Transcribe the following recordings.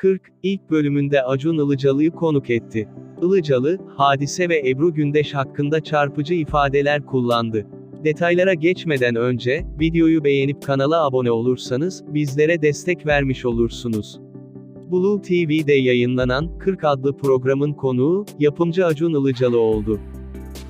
40, ilk bölümünde Acun Ilıcalı'yı konuk etti. Ilıcalı, Hadise ve Ebru Gündeş hakkında çarpıcı ifadeler kullandı. Detaylara geçmeden önce, videoyu beğenip kanala abone olursanız, bizlere destek vermiş olursunuz. Blue TV'de yayınlanan 40 adlı programın konuğu, yapımcı Acun Ilıcalı oldu.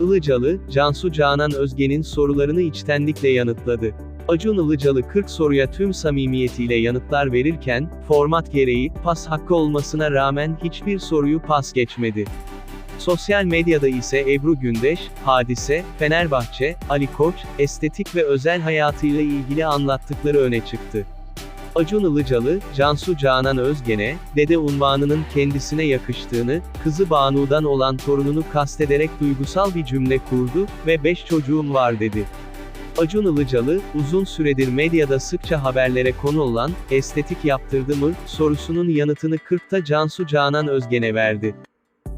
Ilıcalı, Cansu Canan Özge'nin sorularını içtenlikle yanıtladı. Acun Ilıcalı 40 soruya tüm samimiyetiyle yanıtlar verirken, format gereği, pas hakkı olmasına rağmen hiçbir soruyu pas geçmedi. Sosyal medyada ise Ebru Gündeş, Hadise, Fenerbahçe, Ali Koç, estetik ve özel hayatıyla ilgili anlattıkları öne çıktı. Acun Ilıcalı, Cansu Canan Özgen'e, dede unvanının kendisine yakıştığını, kızı Banu'dan olan torununu kastederek duygusal bir cümle kurdu ve 5 çocuğum var dedi. Acun Ilıcalı, uzun süredir medyada sıkça haberlere konu olan, estetik yaptırdı mı, sorusunun yanıtını 40'ta Cansu Canan Özgen'e verdi.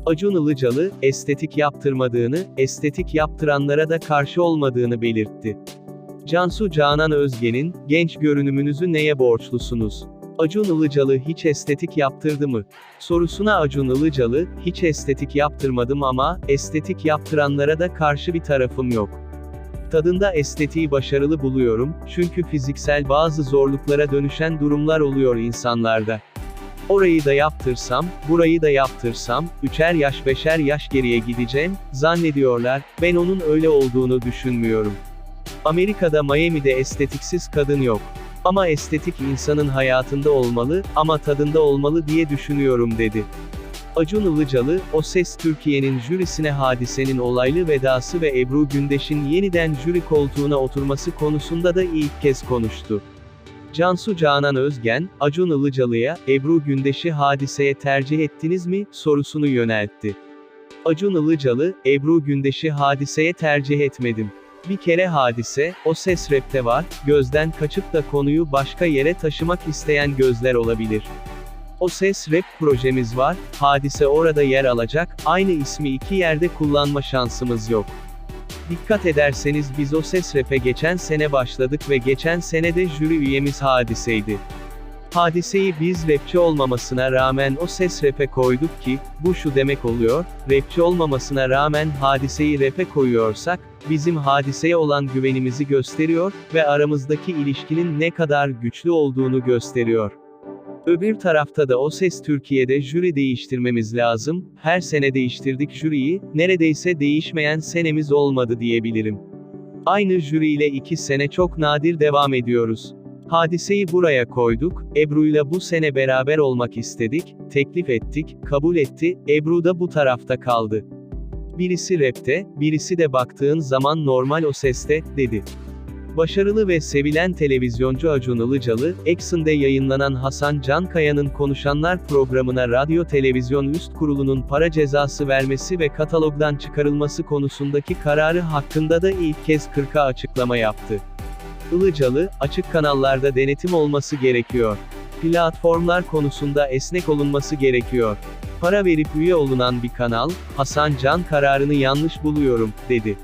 Acun Ilıcalı, estetik yaptırmadığını, estetik yaptıranlara da karşı olmadığını belirtti. Cansu Canan Özgen'in, genç görünümünüzü neye borçlusunuz? Acun Ilıcalı hiç estetik yaptırdı mı? Sorusuna Acun Ilıcalı, hiç estetik yaptırmadım ama, estetik yaptıranlara da karşı bir tarafım yok. Tadında estetiği başarılı buluyorum, çünkü fiziksel bazı zorluklara dönüşen durumlar oluyor insanlarda. Orayı da yaptırsam, burayı da yaptırsam, üçer yaş beşer yaş geriye gideceğim, zannediyorlar, ben onun öyle olduğunu düşünmüyorum. Amerika'da Miami'de estetiksiz kadın yok. Ama estetik insanın hayatında olmalı, ama tadında olmalı diye düşünüyorum dedi. Acun Ilıcalı, O Ses Türkiye'nin jürisine hadisenin olaylı vedası ve Ebru Gündeş'in yeniden jüri koltuğuna oturması konusunda da ilk kez konuştu. Cansu Canan Özgen, Acun Ilıcalı'ya, Ebru Gündeş'i hadiseye tercih ettiniz mi, sorusunu yöneltti. Acun Ilıcalı, Ebru Gündeş'i hadiseye tercih etmedim. Bir kere hadise, o ses rapte var, gözden kaçıp da konuyu başka yere taşımak isteyen gözler olabilir. O ses rap projemiz var, hadise orada yer alacak, aynı ismi iki yerde kullanma şansımız yok. Dikkat ederseniz biz o ses rap'e geçen sene başladık ve geçen sene de jüri üyemiz hadiseydi. Hadiseyi biz rapçi olmamasına rağmen o ses rap'e koyduk ki, bu şu demek oluyor, rapçi olmamasına rağmen hadiseyi rap'e koyuyorsak, bizim hadiseye olan güvenimizi gösteriyor ve aramızdaki ilişkinin ne kadar güçlü olduğunu gösteriyor. Öbür tarafta da o ses Türkiye'de jüri değiştirmemiz lazım, her sene değiştirdik jüriyi, neredeyse değişmeyen senemiz olmadı diyebilirim. Aynı jüriyle iki sene çok nadir devam ediyoruz. Hadiseyi buraya koyduk, Ebru'yla bu sene beraber olmak istedik, teklif ettik, kabul etti, Ebru da bu tarafta kaldı. Birisi rapte, birisi de baktığın zaman normal o seste, dedi. Başarılı ve sevilen televizyoncu Acun Ilıcalı, Exxon'de yayınlanan Hasan Cankaya'nın Konuşanlar programına Radyo Televizyon Üst Kurulu'nun para cezası vermesi ve katalogdan çıkarılması konusundaki kararı hakkında da ilk kez 40'a açıklama yaptı. Ilıcalı, açık kanallarda denetim olması gerekiyor. Platformlar konusunda esnek olunması gerekiyor. Para verip üye olunan bir kanal, Hasan Can kararını yanlış buluyorum, dedi.